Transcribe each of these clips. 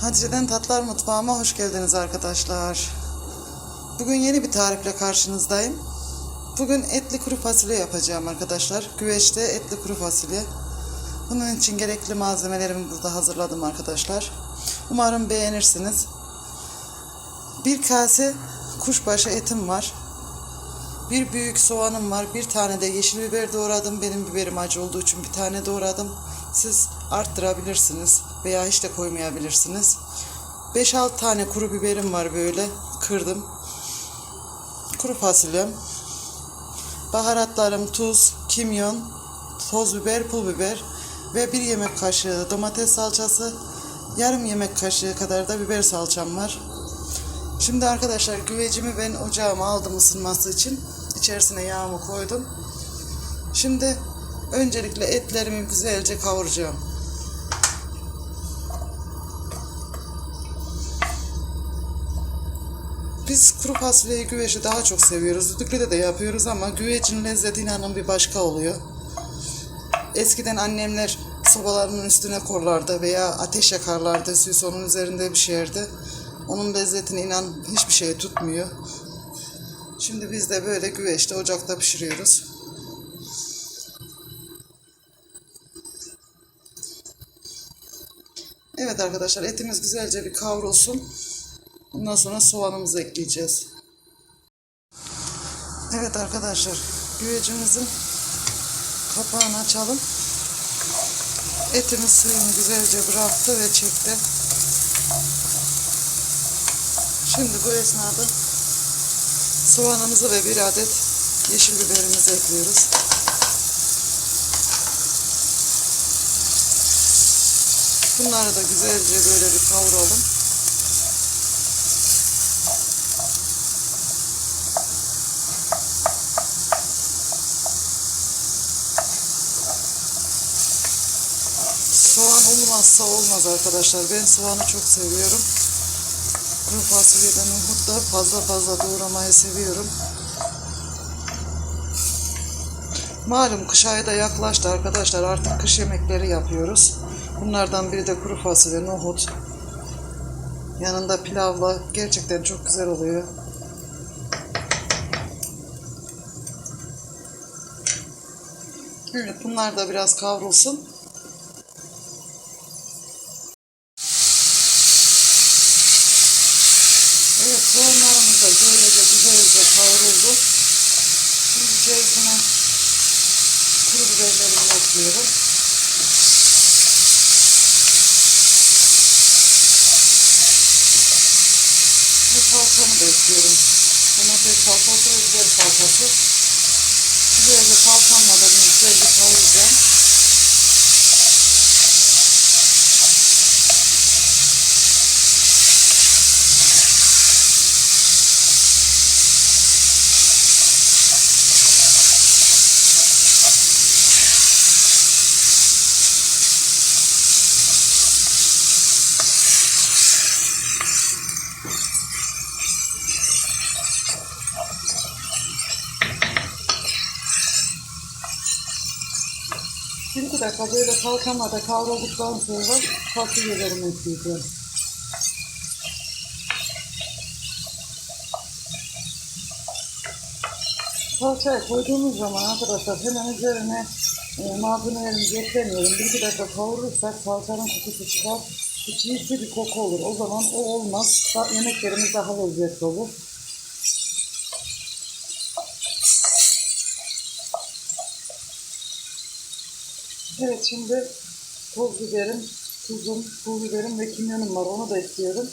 Hatice'den Tatlar Mutfağıma hoş geldiniz arkadaşlar. Bugün yeni bir tarifle karşınızdayım. Bugün etli kuru fasulye yapacağım arkadaşlar. Güveçte etli kuru fasulye. Bunun için gerekli malzemelerimi burada hazırladım arkadaşlar. Umarım beğenirsiniz. Bir kase kuşbaşı etim var. Bir büyük soğanım var. Bir tane de yeşil biber doğradım. Benim biberim acı olduğu için bir tane doğradım. Siz arttırabilirsiniz veya hiç de koymayabilirsiniz. 5-6 tane kuru biberim var böyle. Kırdım. Kuru fasulyem. Baharatlarım tuz, kimyon, toz biber, pul biber ve bir yemek kaşığı domates salçası, yarım yemek kaşığı kadar da biber salçam var. Şimdi arkadaşlar güvecimi ben ocağıma aldım ısınması için. İçerisine yağımı koydum. Şimdi öncelikle etlerimi güzelce kavuracağım. Biz kuru fasulyeyi güveçte daha çok seviyoruz. Düdüklüde de yapıyoruz ama güvecin lezzeti inanın bir başka oluyor. Eskiden annemler sobalarının üstüne korlardı veya ateş yakarlardı. Süs onun üzerinde bir şeydi. Onun lezzetini inan hiçbir şey tutmuyor. Şimdi biz de böyle güveçte ocakta pişiriyoruz. Evet arkadaşlar etimiz güzelce bir kavrulsun. Ondan sonra soğanımızı ekleyeceğiz. Evet arkadaşlar güvecimizin kapağını açalım. Etimiz suyunu güzelce bıraktı ve çekti. Şimdi bu esnada soğanımızı ve bir adet yeşil biberimizi ekliyoruz. Bunları da güzelce böyle bir kavuralım. Soğan olmazsa olmaz arkadaşlar. Ben soğanı çok seviyorum. Kuru fasulyeden nohutta fazla fazla doğramayı seviyorum. Malum kış ayı da yaklaştı arkadaşlar. Artık kış yemekleri yapıyoruz. Bunlardan biri de kuru fasulye, nohut. Yanında pilavla gerçekten çok güzel oluyor. Evet bunlar da biraz kavrulsun. Evet soğanlarımız da böylece güzelce kavruldu. Şimdi içerisine kuru biberlerimi ekliyorum. Ve salçamı da ekliyorum. Domates salçası ve biber salçası. Güzelce salçamla da bunu güzelce kavuracağım. İki dakika böyle salçamla da kavrulduktan sonra fasulyelerimi ekleyeceğim. Salçayı koyduğumuz zaman arkadaşlar hemen üzerine e, malzemelerimizi eklemiyorum. Bir iki dakika kavurursak salçanın kokusu çıkar. İçinde bir koku olur. O zaman o olmaz. Yemeklerimiz daha lezzetli olur. Evet şimdi toz biberim, tuzum, pul biberim ve kimyonum var. Onu da ekliyorum.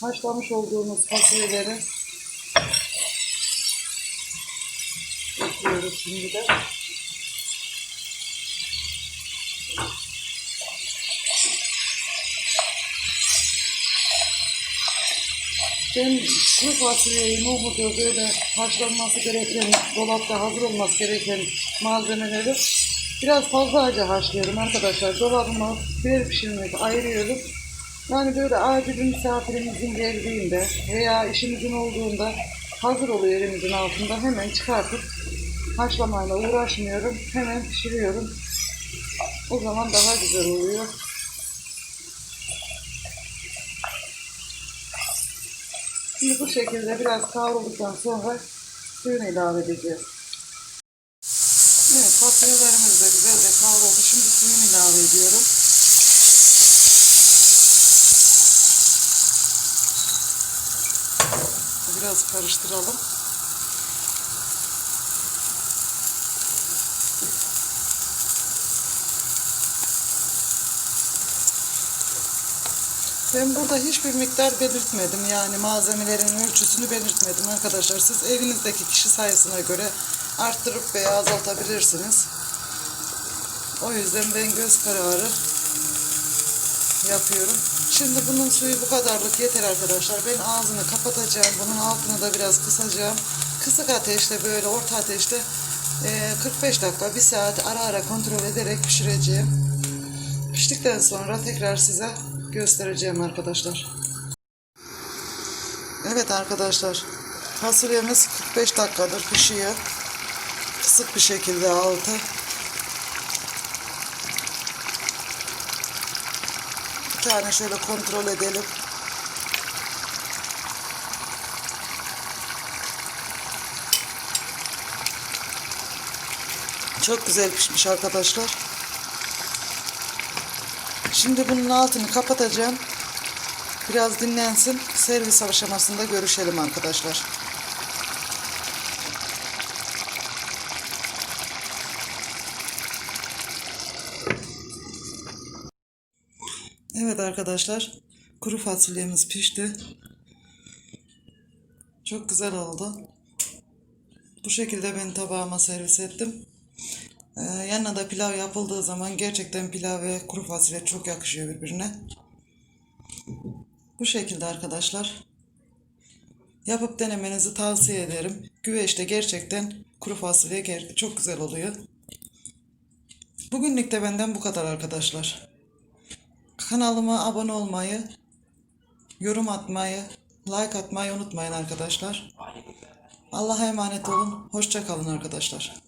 Haşlamış olduğumuz fasulyeleri ekliyoruz şimdi de. Ben kuru fasulyeyi, nohutu böyle haşlanması gereken, dolapta hazır olması gereken malzemeleri biraz fazla acı haşlıyorum arkadaşlar. Dolabıma biber pişirmek ayırıyorum. Yani böyle acil bir misafirimizin geldiğinde veya işimizin olduğunda hazır oluyor elimizin altında hemen çıkartıp haşlamayla uğraşmıyorum. Hemen pişiriyorum. O zaman daha güzel oluyor. Şimdi bu şekilde biraz kavrulduktan sonra suyunu ilave edeceğiz. Evet fasulyelerimiz de güzelce kavruldu. Şimdi suyunu ilave ediyorum. Biraz karıştıralım. Ben burada hiçbir miktar belirtmedim. Yani malzemelerin ölçüsünü belirtmedim arkadaşlar. Siz evinizdeki kişi sayısına göre arttırıp veya azaltabilirsiniz. O yüzden ben göz kararı yapıyorum. Şimdi bunun suyu bu kadarlık yeter arkadaşlar. Ben ağzını kapatacağım. Bunun altını da biraz kısacağım. Kısık ateşte böyle orta ateşte eee, 45 dakika, 1 saat ara ara kontrol ederek pişireceğim. Piştikten sonra tekrar size göstereceğim arkadaşlar. Evet arkadaşlar. Fasulyemiz 45 dakikadır pişiyor. Kısık bir şekilde altı. Bir tane şöyle kontrol edelim. Çok güzel pişmiş arkadaşlar. Şimdi bunun altını kapatacağım. Biraz dinlensin. Servis aşamasında görüşelim arkadaşlar. Evet arkadaşlar. Kuru fasulyemiz pişti. Çok güzel oldu. Bu şekilde ben tabağıma servis ettim. Ee, yanına da pilav yapıldığı zaman gerçekten pilav ve kuru fasulye çok yakışıyor birbirine. Bu şekilde arkadaşlar. Yapıp denemenizi tavsiye ederim. Güveçte gerçekten kuru fasulye çok güzel oluyor. Bugünlük de benden bu kadar arkadaşlar. Kanalıma abone olmayı, yorum atmayı, like atmayı unutmayın arkadaşlar. Allah'a emanet olun. Hoşça kalın arkadaşlar.